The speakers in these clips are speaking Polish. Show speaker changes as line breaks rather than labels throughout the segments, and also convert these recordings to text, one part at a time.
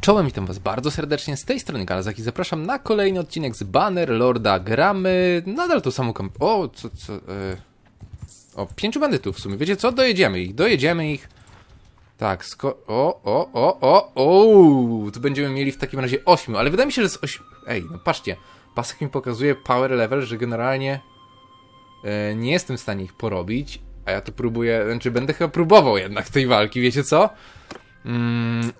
Czołem, witam was bardzo serdecznie z tej strony Galazak i zapraszam na kolejny odcinek z Banner Lorda. Gramy nadal tą samą kamp... O, co, co... E... O, pięciu bandytów w sumie. Wiecie co? Dojedziemy ich, dojedziemy ich. Tak, sko... O, o, o, o, o, tu będziemy mieli w takim razie ośmiu, ale wydaje mi się, że z ośmiu... Ej, no patrzcie, pasek mi pokazuje power level, że generalnie e, nie jestem w stanie ich porobić, a ja to próbuję, znaczy będę chyba próbował jednak tej walki, wiecie co? Mm,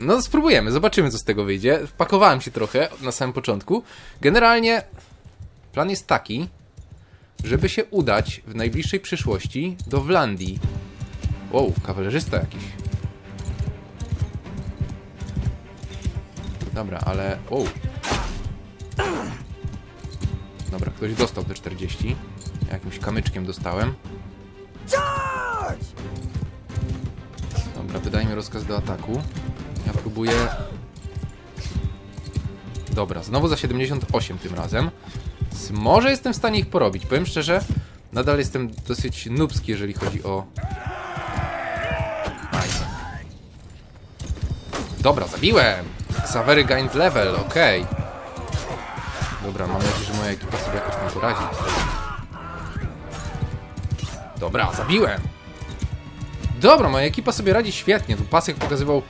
no spróbujemy, zobaczymy co z tego wyjdzie. Wpakowałem się trochę na samym początku. Generalnie plan jest taki, żeby się udać w najbliższej przyszłości do Wlandii. Wow, kawalerzysta jakiś. Dobra, ale... Wow. Dobra, ktoś dostał te 40. Jakimś kamyczkiem dostałem. Dobra, wydajmy rozkaz do ataku. Ja próbuję... Dobra, znowu za 78 tym razem. Może jestem w stanie ich porobić. Powiem szczerze, nadal jestem dosyć nubski, jeżeli chodzi o... Nice. Dobra, zabiłem! Savery gained level, okej. Dobra, mam nadzieję, że moja ekipa sobie jakoś tam poradzi. Dobra, zabiłem! Dobra, moja ekipa sobie radzi świetnie. Tu pasek pokazywał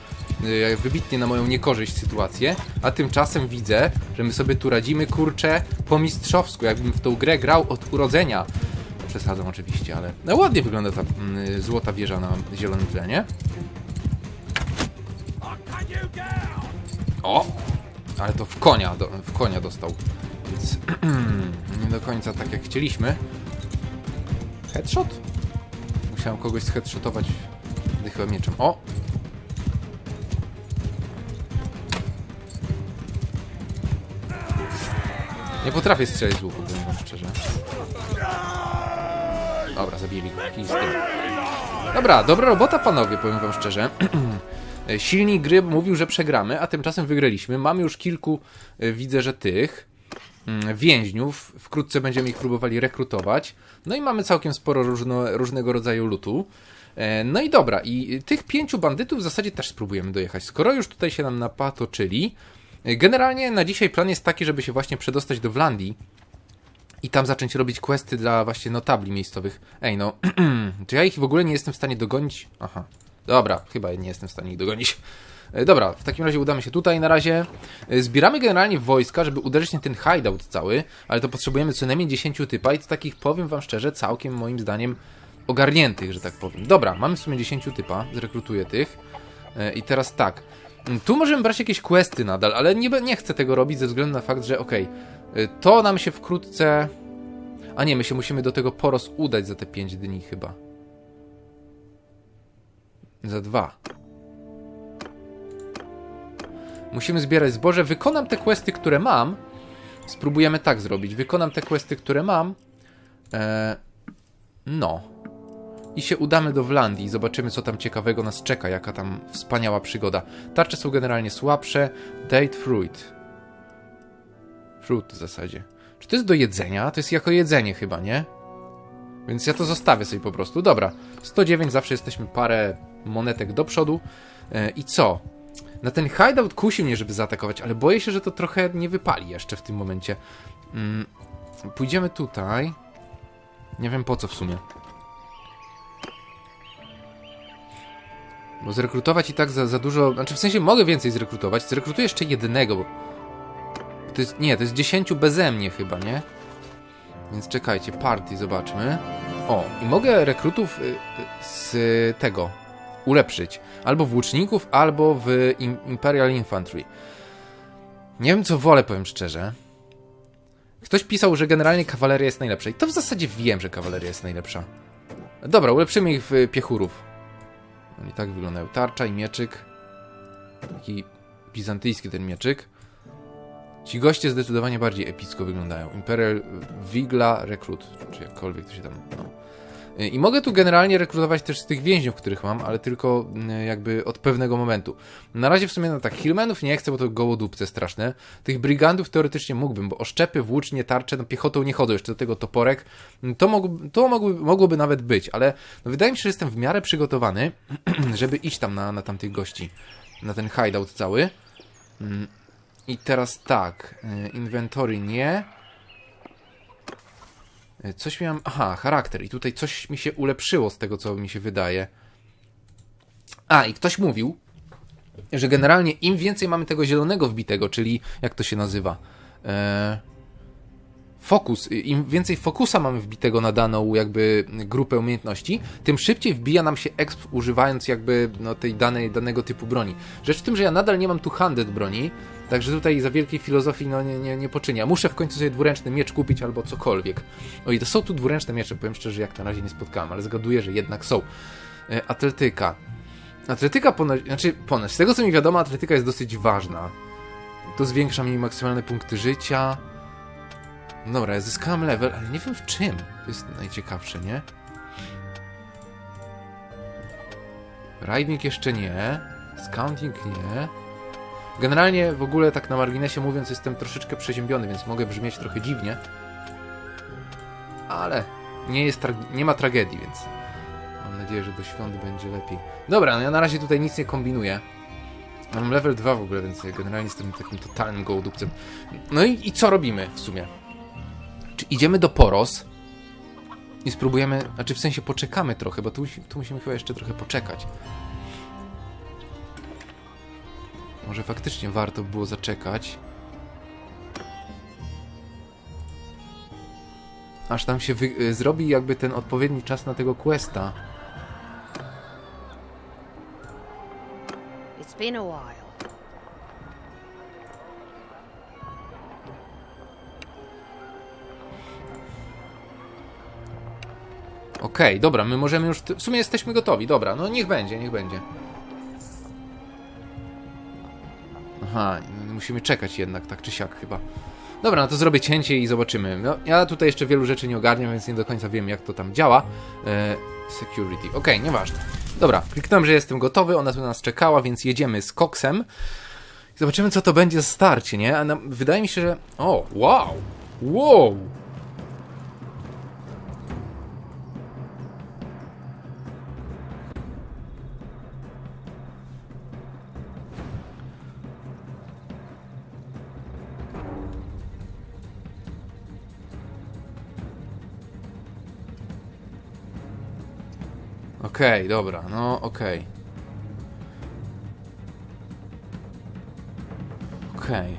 wybitnie na moją niekorzyść sytuację, a tymczasem widzę, że my sobie tu radzimy, kurczę, po mistrzowsku, jakbym w tą grę grał od urodzenia. Przesadzam oczywiście, ale no, ładnie wygląda ta mm, złota wieża na zielonym tle, nie? O! Ale to w konia, do, w konia dostał. Więc nie do końca tak jak chcieliśmy. Headshot? Musiałem kogoś zheadshotować chyba mieczem. O! Nie potrafię strzelić z łuku, powiem wam szczerze. Dobra, zabili go. Dobra, dobra robota panowie, powiem wam szczerze. Silnik gry mówił, że przegramy, a tymczasem wygraliśmy. Mamy już kilku, e, widzę, że tych mm, więźniów. Wkrótce będziemy ich próbowali rekrutować. No i mamy całkiem sporo różno, różnego rodzaju lutu. E, No i dobra, i tych pięciu bandytów w zasadzie też spróbujemy dojechać. Skoro już tutaj się nam napatoczyli, generalnie na dzisiaj plan jest taki, żeby się właśnie przedostać do Wlandii i tam zacząć robić questy dla właśnie notabli miejscowych. Ej, no, czy ja ich w ogóle nie jestem w stanie dogonić? Aha, dobra, chyba nie jestem w stanie ich dogonić. E, Dobra, w takim razie udamy się tutaj na razie. E, Zbieramy generalnie wojska, żeby uderzyć na ten hideout cały, ale to potrzebujemy co najmniej 10 typa i to takich, powiem wam szczerze, całkiem moim zdaniem ogarniętych, że tak powiem. Dobra, mamy w sumie 10 typa, zrekrutuję tych. E, I teraz tak, tu możemy brać jakieś questy nadal, ale nie, nie chcę tego robić ze względu na fakt, że okej, y, to nam się wkrótce... A nie, my się musimy do tego poros udać za te 5 dni chyba. Za dwa. Musimy zbierać zboże. Wykonam te questy, które mam. Spróbujemy tak zrobić. Wykonam te questy, które mam. E, no. I się udamy do Wlandii i zobaczymy, co tam ciekawego nas czeka, jaka tam wspaniała przygoda. Tarcze są generalnie słabsze. Date fruit. Fruit w zasadzie. Czy to jest do jedzenia? To jest jako jedzenie chyba, nie? Więc ja to zostawię sobie po prostu. Dobra, 109 zawsze jesteśmy parę monetek do przodu. E, I co? Na ten hideout kusi mnie, żeby zaatakować, ale boję się, że to trochę nie wypali jeszcze w tym momencie. Mm, pójdziemy tutaj. Nie wiem po co w sumie. Bo zrekrutować i tak za, za dużo. Znaczy w sensie mogę więcej zrekrutować. Zrekrutuję jeszcze jednego, bo. To jest. Nie, to jest 10 beze mnie chyba, nie? Więc czekajcie, party zobaczmy. O, i mogę rekrutów y, y, z tego ulepszyć. Albo w łuczników, albo w im, Imperial Infantry. Nie wiem co wolę, powiem szczerze. Ktoś pisał, że generalnie kawaleria jest najlepsza. I to w zasadzie wiem, że kawaleria jest najlepsza. Dobra, ulepszymy ich w piechurów. Oni tak wyglądają. Tarcza i mieczyk. Taki bizantyjski ten mieczyk. Ci goście zdecydowanie bardziej epicko wyglądają. Imperial Wigla Recruit, czy jakkolwiek to się tam. No. Y, I mogę tu generalnie rekrutować też z tych więźniów, których mam, ale tylko y, jakby od pewnego momentu. Na razie w sumie no tak, Hillmanów nie chcę, bo to gołodupce straszne. Tych brigandów teoretycznie mógłbym, bo oszczepy, włócznie, tarcze, no piechotą nie chodzą, jeszcze do tego toporek. Y, To, to mogłoby, mogłoby nawet być, ale no wydaje mi się, że jestem w miarę przygotowany, żeby iść tam na, na tamtych gości. Na ten hideout cały. Mm, I teraz tak, e, inwentory nie. E, Coś miałem. Aha, charakter. I tutaj coś mi się ulepszyło z tego, co mi się wydaje. A, i ktoś mówił, że generalnie im więcej mamy tego zielonego wbitego, czyli jak to się nazywa? E, fokus. Im więcej fokusa mamy wbitego na daną jakby grupę umiejętności, tym szybciej wbija nam się exp używając jakby no, tej danej, danego typu broni. Rzecz w tym, że ja nadal nie mam tu handed broni, także tutaj za wielkiej filozofii no, nie, nie, nie poczynię. Muszę w końcu sobie dwuręczny miecz kupić albo cokolwiek. O i to są tu dwuręczne miecze, powiem szczerze, jak na razie nie spotkałem, ale zgaduję, że jednak są. E, atletyka. Atletyka ponoć, znaczy ponoć, z tego co mi wiadomo, atletyka jest dosyć ważna. To zwiększa mi maksymalne punkty życia. No Dobra, ja zyskałem level, ale nie wiem w czym. To jest najciekawsze, nie? Riding jeszcze nie. Scouting nie. Generalnie w ogóle tak na marginesie mówiąc jestem troszeczkę przeziębiony, więc mogę brzmieć trochę dziwnie. Ale nie, jest nie ma tragedii, więc mam nadzieję, że do świąt będzie lepiej. Dobra, no ja na razie tutaj nic nie kombinuję. Mam level 2 w ogóle, więc generalnie jestem takim totalnym gołodupcem. No i, i co robimy w sumie? Czy idziemy do Poros i spróbujemy, znaczy w sensie poczekamy trochę, bo tu, tu musimy chyba jeszcze trochę poczekać. Może faktycznie warto by było zaczekać. Aż tam się y, zrobi jakby ten odpowiedni czas na tego questa.
It's been a while.
Okej, dobra, my możemy już. W sumie jesteśmy gotowi, dobra, no niech będzie, niech będzie. Aha, no, musimy czekać jednak, tak czy siak chyba. Dobra, no to zrobię cięcie i zobaczymy. No, ja tutaj jeszcze wielu rzeczy nie ogarniam, więc nie do końca wiem, jak to tam działa. E, security, okej, nieważne. Dobra, kliknąłem, że jestem gotowy, ona tu na nas czekała, więc jedziemy z koksem. Zobaczymy, co to będzie starcie, nie? A wydaje mi się, że. O, wow! Wow! Okej, dobra, no okej. Okej.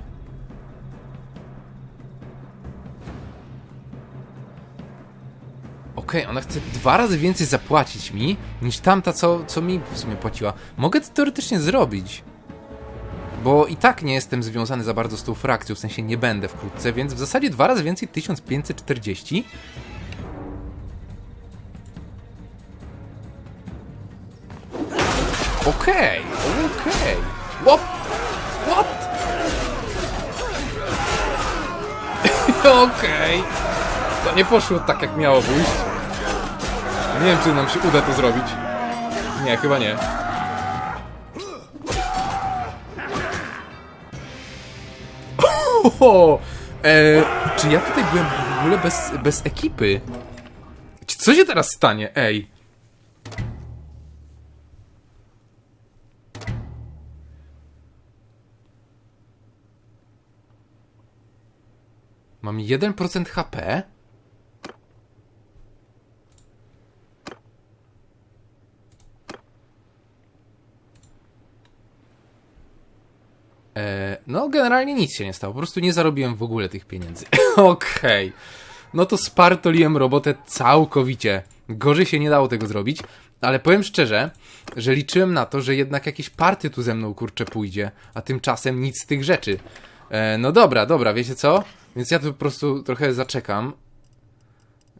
Okej, ona chce dwa razy więcej zapłacić mi, niż tamta, co, co mi w sumie płaciła. Mogę to teoretycznie zrobić. Bo i tak nie jestem związany za bardzo z tą frakcją, w sensie nie będę wkrótce, więc w zasadzie dwa razy więcej 1540. Okej, okej. What? What? Okej. To nie poszło tak, jak miało pójść. Nie wiem, czy nam się uda to zrobić. Nie, chyba nie. O, e, czy ja tutaj byłem w ogóle bez, bez ekipy? Co się teraz stanie? Ej. Mam 1% HP? E, no, generalnie nic się nie stało. Po prostu nie zarobiłem w ogóle tych pieniędzy. Okej. No to spartoliłem robotę całkowicie. Gorzej się nie dało tego zrobić, ale powiem szczerze, że liczyłem na to, że jednak jakieś party tu ze mną kurczę pójdzie, a tymczasem nic z tych rzeczy. E, no dobra, dobra, wiecie co? Więc ja tu po prostu trochę zaczekam.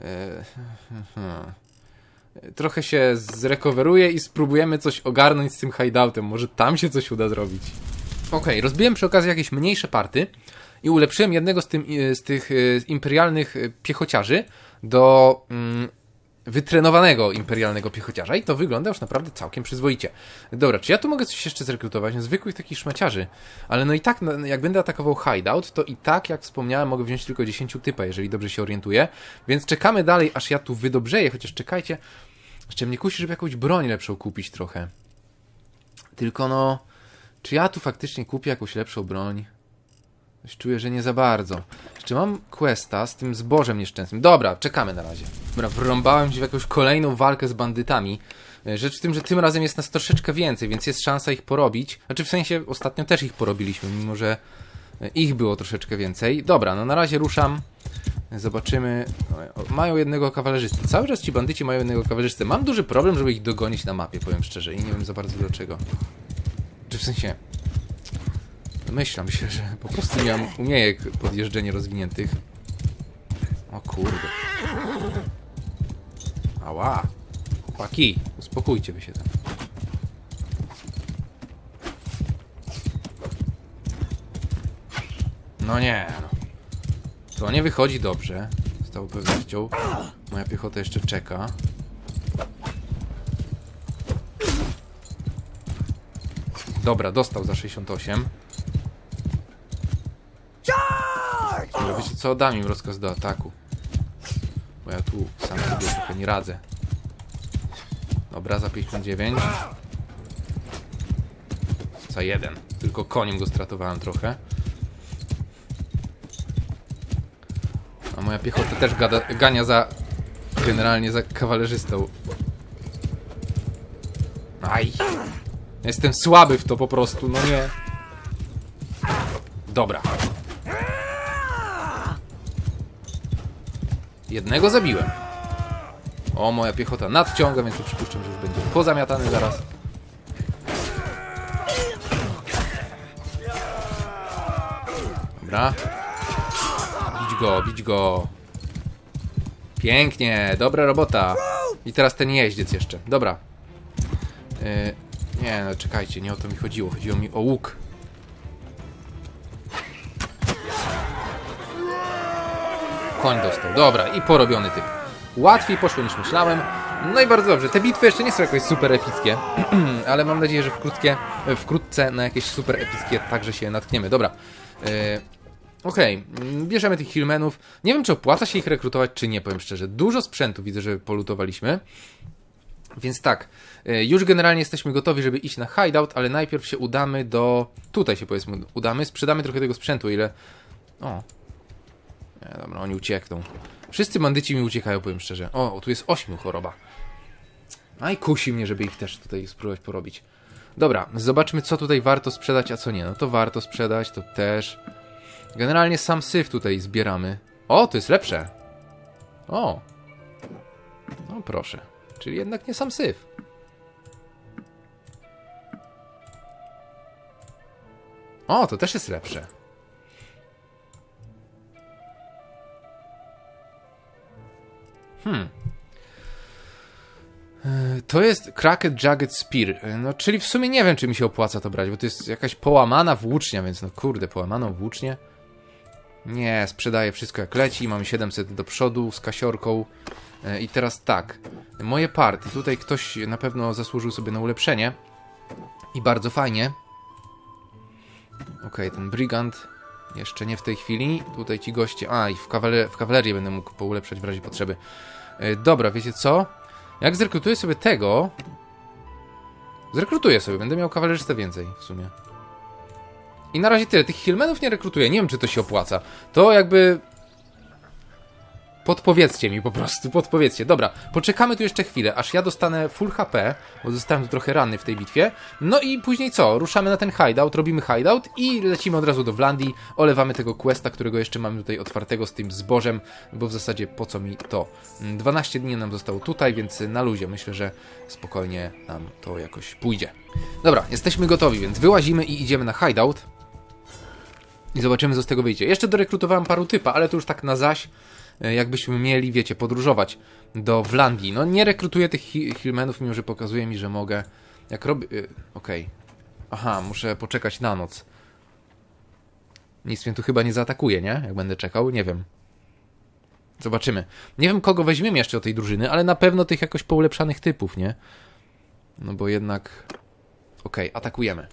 E, trochę się zrekoweruję i spróbujemy coś ogarnąć z tym hideoutem. Może tam się coś uda zrobić. Okej, rozbiłem przy okazji jakieś mniejsze party i ulepszyłem jednego z, tym, z tych e, imperialnych e, piechociarzy do mm, wytrenowanego imperialnego piechociarza i to wygląda już naprawdę całkiem przyzwoicie. Dobra, czy ja tu mogę coś jeszcze zrekrutować? No, zwykłych takich szmaciarzy. Ale no i tak, no, jak będę atakował hideout, to i tak, jak wspomniałem, mogę wziąć tylko 10 typa, jeżeli dobrze się orientuję. Więc czekamy dalej, aż ja tu wydobrzeję, chociaż czekajcie. Jeszcze mnie kusi, żeby jakąś broń lepszą kupić trochę. Tylko no... Czy ja tu faktycznie kupię jakąś lepszą broń? Coś czuję, że nie za bardzo. Jeszcze mam questa z tym zbożem nieszczęsnym. Dobra, czekamy na razie. Dobra, wrąbałem się w jakąś kolejną walkę z bandytami. E, Rzecz w tym, że tym razem jest nas troszeczkę więcej, więc jest szansa ich porobić. Znaczy w sensie ostatnio też ich porobiliśmy, mimo że e, ich było troszeczkę więcej. Dobra, no na razie ruszam. Zobaczymy. Mają jednego kawalerzystę. Cały czas ci bandyci mają jednego kawalerzystę. Mam duży problem, żeby ich dogonić na mapie, powiem szczerze. I nie wiem za bardzo dlaczego. Czy w sensie... Domyślam się, że po prostu nie mam umiejek podjeżdżenia rozwiniętych. O kurde. Ała. Chłopaki, uspokójcie wy się tam. No nie, no. To nie wychodzi dobrze. Z całą pewnością. Moja piechota jeszcze czeka. Dobra, dostał za 68. Ale wiecie co, dam im rozkaz do ataku. Bo ja tu sam sobie trochę nie radzę. Dobra, za 59. Za jeden. Tylko koniem go stratowałem trochę. A moja piechota też gada, gania za... Generalnie za kawalerzystą. Aj. Jestem słaby w to po prostu, no nie. Dobra. Jednego zabiłem. O, moja piechota nadciąga, więc przypuszczam, że już będzie pozamiatany zaraz. Dobra. Bić go, bić go. Pięknie, dobra robota. I teraz ten jeździec jeszcze. Dobra. Yy, nie, no czekajcie, nie o to mi chodziło. Chodziło mi o łuk. Koń dostał. Dobra, i porobiony typ. Łatwiej poszło niż myślałem. No i bardzo dobrze. Te bitwy jeszcze nie są jakoś super epickie, ale mam nadzieję, że wkrótkie, wkrótce na jakieś super epickie także się natkniemy. Dobra. Yy, Okej, mm, bierzemy tych Hillmenów. Nie wiem, czy opłaca się ich rekrutować, czy nie, powiem szczerze. Dużo sprzętu widzę, że polutowaliśmy. Więc tak, y, już generalnie jesteśmy gotowi, żeby iść na hideout, ale najpierw się udamy do... Tutaj się powiedzmy udamy, sprzedamy trochę tego sprzętu, ile... O. Nie, dobra, oni uciekną. Wszyscy bandyci mi uciekają, powiem szczerze. O, tu jest ośmiu choroba. A i kusi mnie, żeby ich też tutaj spróbować porobić. Dobra, zobaczmy, co tutaj warto sprzedać, a co nie. No to warto sprzedać, to też. Generalnie sam syf tutaj zbieramy. O, to jest lepsze. O. No proszę. Czyli jednak nie sam syf. O, to też jest lepsze. Hmm. To jest Cracked Jagged Spear. No, czyli w sumie nie wiem, czy mi się opłaca to brać, bo to jest jakaś połamana włócznia, więc no kurde, połamaną włócznię. Nie, sprzedaję wszystko jak leci. Mamy 700 do przodu z kasiorką. E, I teraz tak. Moje party. Tutaj ktoś na pewno zasłużył sobie na ulepszenie. I bardzo fajnie. Okej, ten brigand. Jeszcze nie w tej chwili. Tutaj ci goście. A, i w, kawale w kawalerię będę mógł poulepszać w razie potrzeby. E, Dobra, wiecie co? Jak zrekrutuję sobie tego... Zrekrutuję sobie, będę miał kawalerzystę więcej w sumie. I na razie tyle. Tych Hillmenów nie rekrutuję. Nie wiem, czy to się opłaca. To jakby... Podpowiedzcie mi po prostu, podpowiedzcie. Dobra, poczekamy tu jeszcze chwilę, aż ja dostanę full HP, bo zostałem tu trochę ranny w tej bitwie. No i później co? Ruszamy na ten hideout, robimy hideout i lecimy od razu do Wlandii, olewamy tego questa, którego jeszcze mamy tutaj otwartego z tym zbożem, bo w zasadzie po co mi to? Mm, 12 dni nam zostało tutaj, więc na luzie myślę, że spokojnie nam to jakoś pójdzie. Dobra, jesteśmy gotowi, więc wyłazimy i idziemy na hideout. I zobaczymy, co z tego wyjdzie. Jeszcze dorekrutowałem paru typa, ale to już tak na zaś, jakbyśmy mieli, wiecie, podróżować do Wlandii. No nie rekrutuję tych hi- Hillmenów, mimo że pokazuje mi, że mogę. Jak robię... y, Okej. Aha, muszę poczekać na noc. Nic mnie tu chyba nie zaatakuje, nie? Jak będę czekał, nie wiem. Zobaczymy. Nie wiem, kogo weźmiemy jeszcze do tej drużyny, ale na pewno tych jakoś poulepszanych typów, nie? No bo jednak... Okej, atakujemy.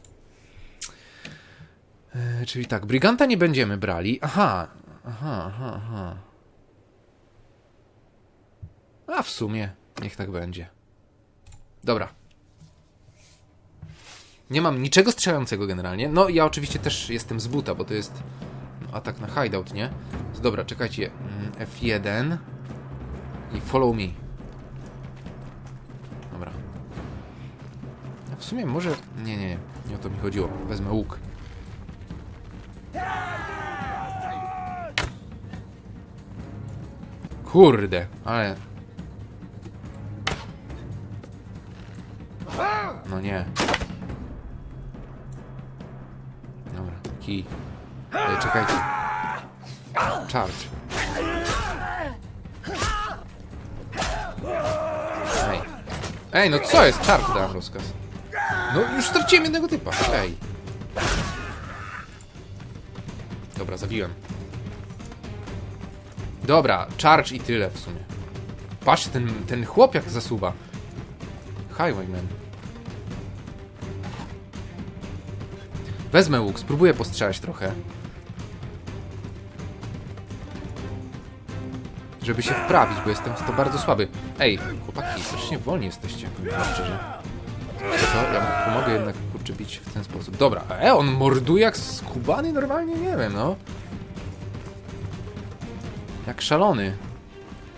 E, czyli tak, Briganta nie będziemy brali. Aha, aha, aha, aha. A w sumie, niech tak będzie. Dobra. Nie mam niczego strzelającego generalnie. No, ja oczywiście też jestem z buta, bo to jest atak na hideout, nie? Dobra, czekajcie. Mm, F1 i follow me. Dobra. W sumie może... Nie, nie, nie. Nie o to mi chodziło. Wezmę łuk. Kurde, ale... No nie. Dobra, kij. Ej, czekajcie. Charge. Ej. Ej, no co jest? Charge dałem rozkaz. No już straciłem jednego typa. Ej. Dobra, zabiłem. Dobra, charge i tyle w sumie. Patrz, ten, ten chłop jak zasuwa. Highwayman. Wezmę łuk, spróbuję postrzelać trochę. Żeby się wprawić, bo jestem w to bardzo słaby. Ej, chłopaki, strasznie wolni jesteście, powiem szczerze. Co, ja mu pomogę jednak kurczę bić w ten sposób. Dobra, e, on morduje jak skubany normalnie? Nie wiem, no. Jak szalony.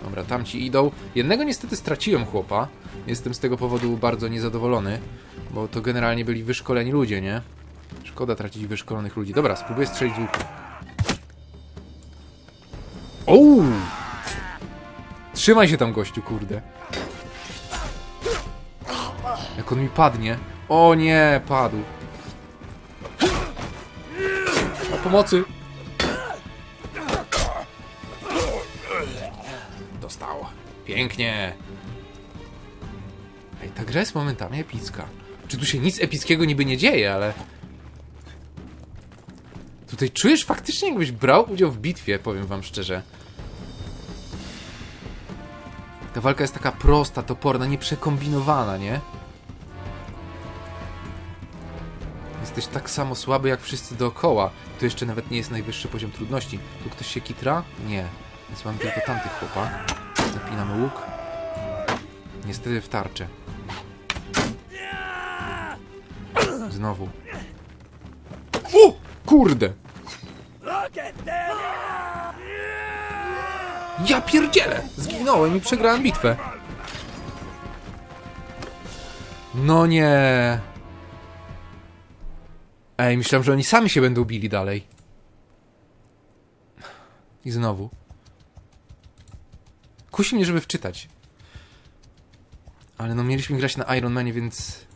Dobra, tamci idą. Jednego niestety straciłem chłopa. Jestem z tego powodu bardzo niezadowolony, bo to generalnie byli wyszkoleni ludzie, nie? Szkoda tracić wyszkolonych ludzi. Dobra, spróbuję strzelić z łuku. Ouu! Trzymaj się tam, gościu, kurde. Jak on mi padnie. O nie, padł. Na pomocy. Dostało. Pięknie. Ej, ta gra jest momentami epicka. Czy tu się nic epickiego niby nie dzieje, ale... Tutaj czujesz faktycznie jakbyś brał udział w bitwie, powiem wam szczerze. Ta walka jest taka prosta, toporna, nieprzekombinowana, nie? Jesteś tak samo słaby jak wszyscy dookoła. To jeszcze nawet nie jest najwyższy poziom trudności. Tu ktoś się kitra? Nie. Więc mamy tylko tamtych chłopa. Zapinamy łuk. Niestety w tarczę. Znowu. O! Kurde! Ja pierdzielę! Zginąłem i przegrałem bitwę. No nie. Ej, myślałem, że oni sami się będą bili dalej. I znowu. Kusi mnie, żeby wczytać. Ale no mieliśmy grać na Iron Manie, więc...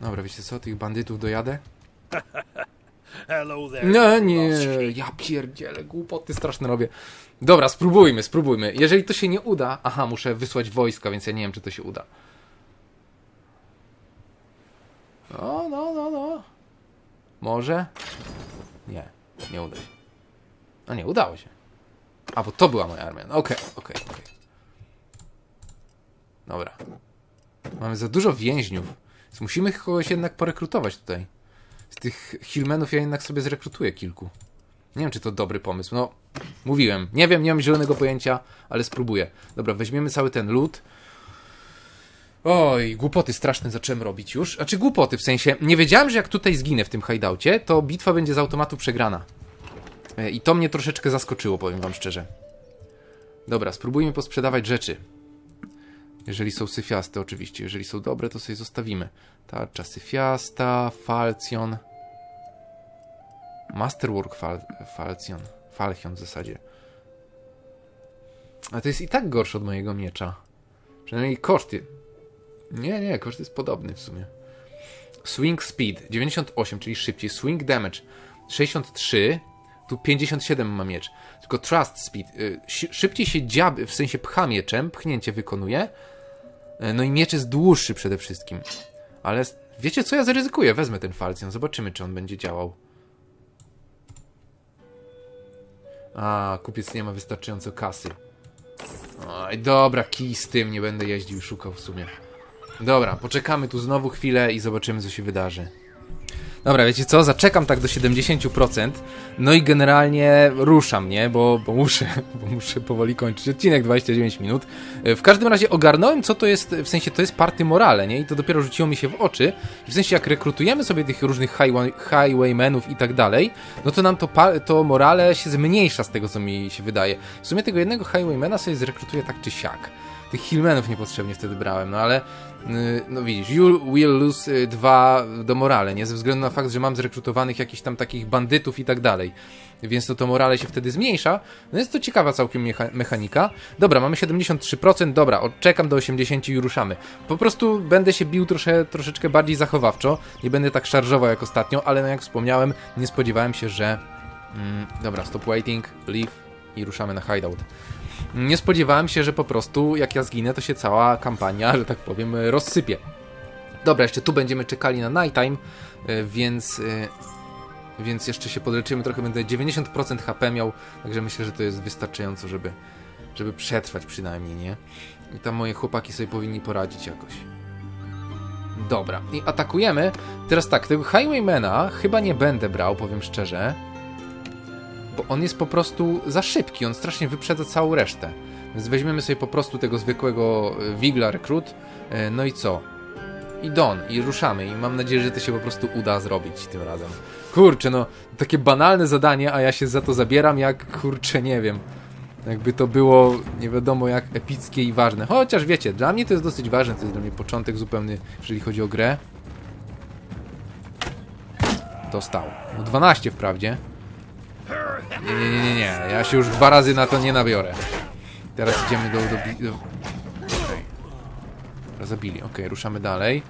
Dobra, wiecie co? Tych bandytów dojadę?
Hello there.
No nie, ja pierdzielę, głupoty straszne robię. Dobra, spróbujmy, spróbujmy. Jeżeli to się nie uda... Aha, muszę wysłać wojska, więc ja nie wiem, czy to się uda. No, no, no, no. Może? Nie, nie uda się. A nie, udało się. A, bo to była moja armia. No, Okej, okej, okej. Dobra. Mamy za dużo więźniów. Więc musimy kogoś jednak porekrutować tutaj. Z tych Hillmenów ja jednak sobie zrekrutuję kilku. Nie wiem, czy to dobry pomysł. No, mówiłem. Nie wiem, nie mam zielonego pojęcia, ale spróbuję. Dobra, weźmiemy cały ten lód. Oj, głupoty straszne zacząłem robić już. Znaczy głupoty, w sensie, nie wiedziałem, że jak tutaj zginę w tym hideoutie, to bitwa będzie z automatu przegrana. E, I to mnie troszeczkę zaskoczyło, powiem wam szczerze. Dobra, spróbujmy posprzedawać rzeczy. Jeżeli są syfiaste, oczywiście. Jeżeli są dobre, to sobie zostawimy. Tarcza syfiasta, falcjon. Masterwork fal falcjon. Falchion w zasadzie. A to jest i tak gorsze od mojego miecza. Przynajmniej koszty. Nie, nie, koszt jest podobny w sumie. Swing speed 98, czyli szybciej. Swing damage 63. Tu 57 ma miecz. Tylko trust speed. y, szy- Szybciej się dziaby, w sensie pcha mieczem, pchnięcie wykonuje. E, No i miecz jest dłuższy przede wszystkim. Ale wiecie co, ja zaryzykuję. Wezmę ten falcjon, zobaczymy czy on będzie działał. A, kupiec nie ma wystarczająco kasy. Oj, dobra, kij z tym, nie będę jeździł szukał w sumie. Dobra, poczekamy tu znowu chwilę i zobaczymy co się wydarzy. Dobra, wiecie co? Zaczekam tak do 70%. No i generalnie ruszam, nie? Bo, bo muszę, bo muszę powoli kończyć odcinek 29 minut. E, W każdym razie ogarnąłem, co to jest, w sensie to jest party morale, nie? I to dopiero rzuciło mi się w oczy. W sensie jak rekrutujemy sobie tych różnych highway, highwaymenów i tak dalej, no to nam to, to morale się zmniejsza z tego, co mi się wydaje. W sumie tego jednego highwaymana sobie zrekrutuję tak czy siak. Tych hillmenów niepotrzebnie wtedy brałem, no ale no widzisz, you will lose y, dwa do morale, nie? Ze względu na fakt, że mam zrekrutowanych jakichś tam takich bandytów i tak dalej. Więc to to morale się wtedy zmniejsza. No jest to ciekawa całkiem mecha mechanika. Dobra, mamy 73%, dobra, odczekam do 80 i ruszamy. Po prostu będę się bił trosze, troszeczkę bardziej zachowawczo, nie będę tak szarżował jak ostatnio, ale no jak wspomniałem, nie spodziewałem się, że... Mm, dobra, stop waiting, leave i ruszamy na hideout. Nie spodziewałem się, że po prostu jak ja zginę, to się cała kampania, że tak powiem, rozsypie. Dobra, jeszcze tu będziemy czekali na nighttime, y, więc, y, więc jeszcze się podleczymy trochę. Będę 90% HP miał, także myślę, że to jest wystarczająco, żeby, żeby przetrwać przynajmniej, nie? I tam moje chłopaki sobie powinni poradzić jakoś. Dobra, i atakujemy. Teraz tak, tego Highwaymana chyba nie będę brał, powiem szczerze bo on jest po prostu za szybki, on strasznie wyprzedza całą resztę. Więc weźmiemy sobie po prostu tego zwykłego e, Wigla Rekrut, e, no i co? I Don, i ruszamy, i mam nadzieję, że to się po prostu uda zrobić tym razem. Kurczę, no, takie banalne zadanie, a ja się za to zabieram, jak kurczę, nie wiem. Jakby to było nie wiadomo jak epickie i ważne. Chociaż wiecie, dla mnie to jest dosyć ważne, to jest dla mnie początek zupełny, jeżeli chodzi o grę. Dostał. No 12 wprawdzie. Nie, nie, nie, nie. Ja się już dwa razy na to nie nabiorę. Teraz idziemy do... do, do... Dobra, Zabili, okej, ruszamy dalej.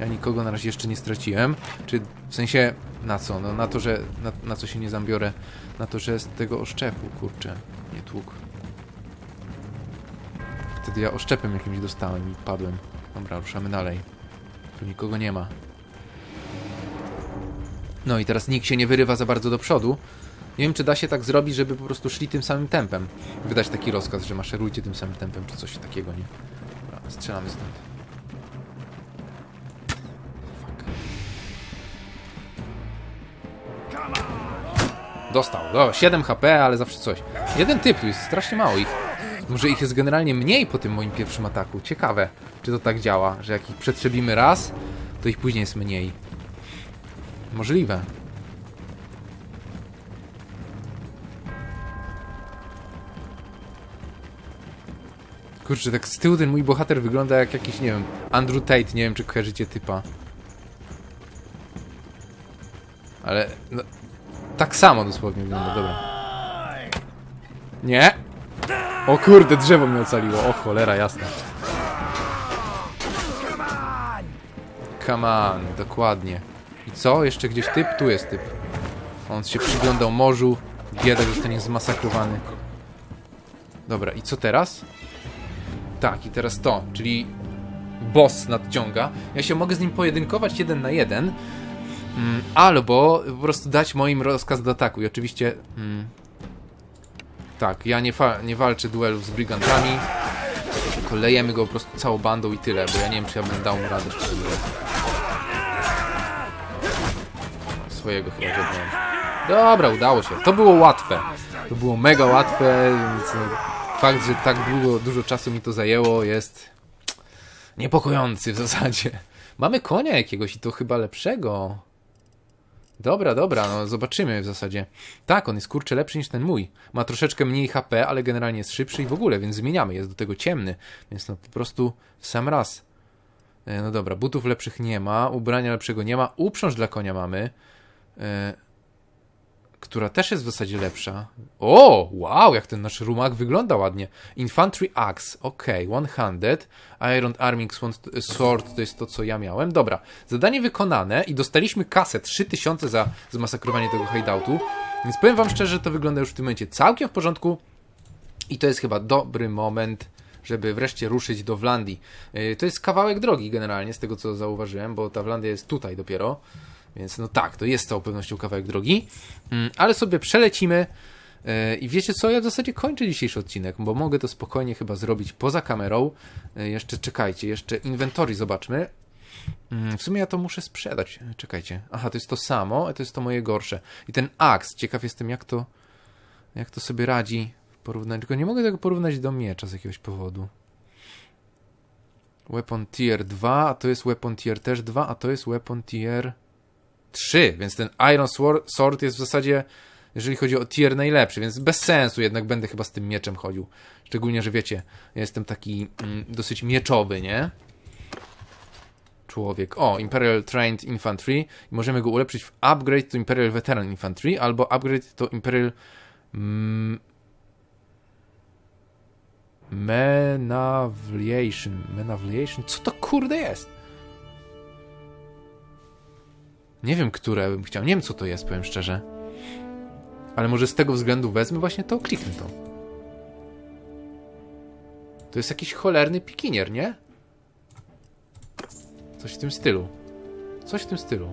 Ja nikogo na razie jeszcze nie straciłem. Czy w sensie na co? No na to, że na, na co się nie zambiorę? Na to, że z tego oszczepu, kurczę, nie tłuk. Wtedy ja oszczepem jakimś dostałem i padłem. Dobra, ruszamy dalej. Tu nikogo nie ma. No i teraz nikt się nie wyrywa za bardzo do przodu. Nie wiem, czy da się tak zrobić, żeby po prostu szli tym samym tempem. Wydać taki rozkaz, że maszerujcie tym samym tempem, czy coś takiego, nie? Dobra, strzelamy stąd. Fuck. Dostał. Dobra, 7 HP, ale zawsze coś. Jeden typ, tu jest strasznie mało ich. Może ich jest generalnie mniej po tym moim pierwszym ataku. Ciekawe, czy to tak działa, że jak ich przetrzebimy raz, to ich później jest mniej. Możliwe. Kurczę, tak z tyłu ten mój bohater wygląda jak jakiś, nie wiem, Andrew Tate, nie wiem czy kojarzycie typa. Ale, no, tak samo dosłownie wygląda, dobra. Nie! O kurde, drzewo mnie ocaliło, o cholera, jasne. Come on, dokładnie. I co? Jeszcze gdzieś typ? Tu jest typ. On się przyglądał morzu. Biedak zostanie zmasakrowany. Dobra, i co teraz? Tak, i teraz to, czyli boss nadciąga. Ja się mogę z nim pojedynkować jeden na jeden, mm, albo po prostu dać moim rozkaz do ataku. I oczywiście, mm, tak, ja nie, nie walczę duelów z brigantami, tylko lejemy go po prostu całą bandą i tyle, bo ja nie wiem, czy ja bym dał mu radę. Swojego chyba zjadłem. Dobra, udało się. To było łatwe. To było mega łatwe, więc fakt, że tak długo, dużo czasu mi to zajęło jest niepokojący w zasadzie. Mamy konia jakiegoś i to chyba lepszego. Dobra, dobra, no zobaczymy w zasadzie. Tak, on jest kurczę lepszy niż ten mój. Ma troszeczkę mniej HP, ale generalnie jest szybszy i w ogóle, więc zmieniamy. Jest do tego ciemny, więc no po prostu w sam raz. E, No dobra, butów lepszych nie ma, ubrania lepszego nie ma, uprząż dla konia mamy. Która też jest w zasadzie lepsza. O, wow, jak ten nasz rumak wygląda ładnie. Infantry Axe, ok, one handed. Iron Arming Sword- to jest to, co ja miałem. Dobra, zadanie wykonane i dostaliśmy kasę 3000 za zmasakrowanie tego hideoutu. Więc powiem wam szczerze, to wygląda już w tym momencie całkiem w porządku. I to jest chyba dobry moment, żeby wreszcie ruszyć do Wlandii. Yy, To jest kawałek drogi generalnie, z tego co zauważyłem, bo ta Wlandia jest tutaj dopiero. Więc no tak, to jest całą pewnością kawałek drogi. Mm, Ale sobie przelecimy. yy, I wiecie co, ja w zasadzie kończę dzisiejszy odcinek, bo mogę to spokojnie chyba zrobić poza kamerą. Yy, Jeszcze czekajcie, jeszcze inwentory zobaczmy. Mm, W sumie ja to muszę sprzedać. Czekajcie. Aha, to jest to samo, a to jest to moje gorsze. I ten aks, ciekaw jestem jak to jak to sobie radzi w porównaniu. Tylko nie mogę tego porównać do miecza z jakiegoś powodu. Weapon tier 2, a to jest weapon tier też 2, a to jest weapon tier 3, więc ten Iron Sword, jest w zasadzie, jeżeli chodzi o tier najlepszy, więc bez sensu jednak będę chyba z tym mieczem chodził. Szczególnie, że wiecie, jestem taki mm, dosyć mieczowy, nie? Człowiek. O, Imperial Trained Infantry. Możemy go ulepszyć w Upgrade to Imperial Veteran Infantry albo Upgrade to Imperial mm, Menavliation. Menavliation? Co to kurde jest? Nie wiem, które bym chciał. Nie wiem, co to jest, powiem szczerze. Ale może z tego względu wezmę właśnie to, kliknę to. To jest jakiś cholerny pikinier, nie? Coś w tym stylu. Coś w tym stylu.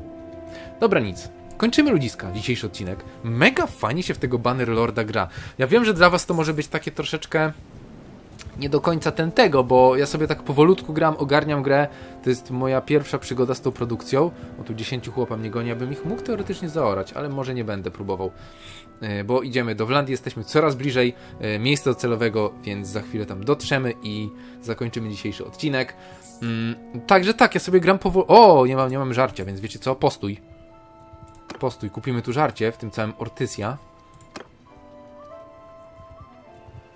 Dobra, nic. Kończymy ludziska, dzisiejszy odcinek. Mega fajnie się w tego Bannerlorda gra. Ja wiem, że dla was to może być takie troszeczkę nie do końca ten tego, bo ja sobie tak powolutku gram, ogarniam grę. To jest moja pierwsza przygoda z tą produkcją. O tu 10 chłopa mnie goni, abym ich mógł teoretycznie zaorać, ale może nie będę próbował. E, Bo idziemy do Wlandii, jesteśmy coraz bliżej e, miejsca docelowego, więc za chwilę tam dotrzemy i zakończymy dzisiejszy odcinek. Mm, Także tak, ja sobie gram powoli. O, nie, mam, nie mamy żarcia, więc wiecie co? Postój. Postój, kupimy tu żarcie w tym całym Ortysia.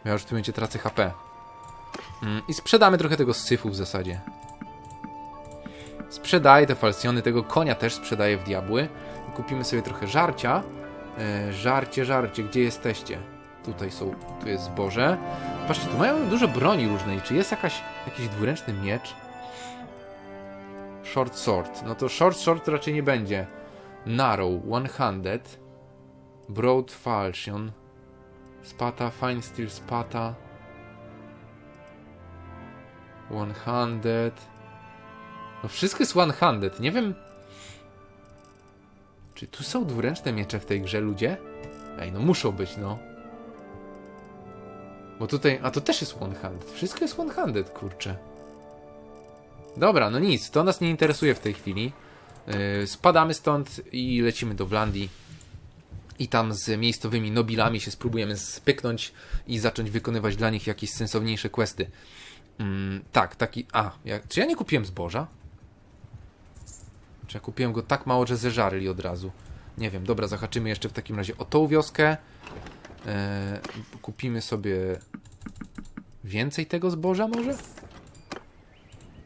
Ja już w tym momencie tracę HP. Mm, I sprzedamy trochę tego syfu w zasadzie. Sprzedaję te falsjony, tego konia też sprzedaję w diabły. Kupimy sobie trochę żarcia. E, żarcie, żarcie, gdzie jesteście? Tutaj są, tu jest zboże. Patrzcie, tu mają dużo broni różnej. Czy jest jakaś, jakiś dwuręczny miecz? Short sword. No to short sword raczej nie będzie. Narrow, one-handed. Broad falchion. Spata, fine steel spata. One-handed. No wszystko jest one-handed. Nie wiem... Czy tu są dwuręczne miecze w tej grze, ludzie? Ej, no muszą być, no. Bo tutaj... A to też jest one-handed. Wszystko jest one-handed, kurczę. Dobra, no nic. To nas nie interesuje w tej chwili. Yy, spadamy stąd i lecimy do Wlandii. I tam z miejscowymi nobilami się spróbujemy spyknąć i zacząć wykonywać dla nich jakieś sensowniejsze questy. Mm, tak, taki. A, ja, czy ja nie kupiłem zboża? Czy ja kupiłem go tak mało, że zeżarli od razu? Nie wiem, dobra, zahaczymy jeszcze w takim razie o tą wioskę. E, kupimy sobie więcej tego zboża może?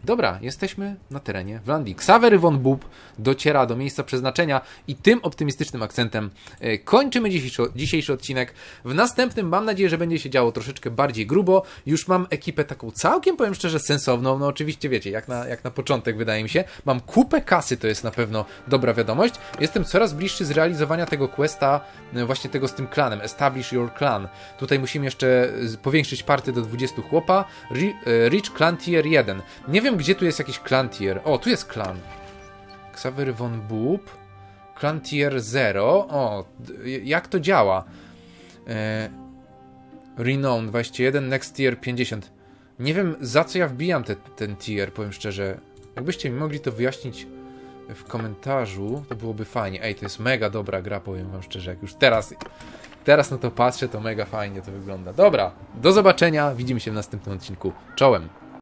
Dobra, jesteśmy na terenie Wlandii. Xavery von Bub dociera do miejsca przeznaczenia i tym optymistycznym akcentem e, kończymy dzisiejszy, dzisiejszy odcinek. W następnym mam nadzieję, że będzie się działo troszeczkę bardziej grubo. Już mam ekipę taką całkiem, powiem szczerze, sensowną. No oczywiście wiecie, jak na, jak na początek wydaje mi się. Mam kupę kasy, to jest na pewno dobra wiadomość. Jestem coraz bliższy zrealizowania tego questa, e, właśnie tego z tym klanem, Establish Your Clan. Tutaj musimy jeszcze powiększyć party do 20 chłopa. E, Reach Clan Tier 1. Nie wiem, gdzie tu jest jakiś clan tier. O, tu jest klan. Xaver von Bub. Clan tier 0. O, jak to działa? E, Renown 21, next tier 50. Nie wiem, za co ja wbijam te, ten tier, powiem szczerze. Jakbyście mi mogli to wyjaśnić w komentarzu, to byłoby fajnie. Ej, to jest mega dobra gra, powiem wam szczerze. Jak już teraz, teraz na to patrzę, to mega fajnie to wygląda. Dobra, do zobaczenia. Widzimy się w następnym odcinku. Czołem.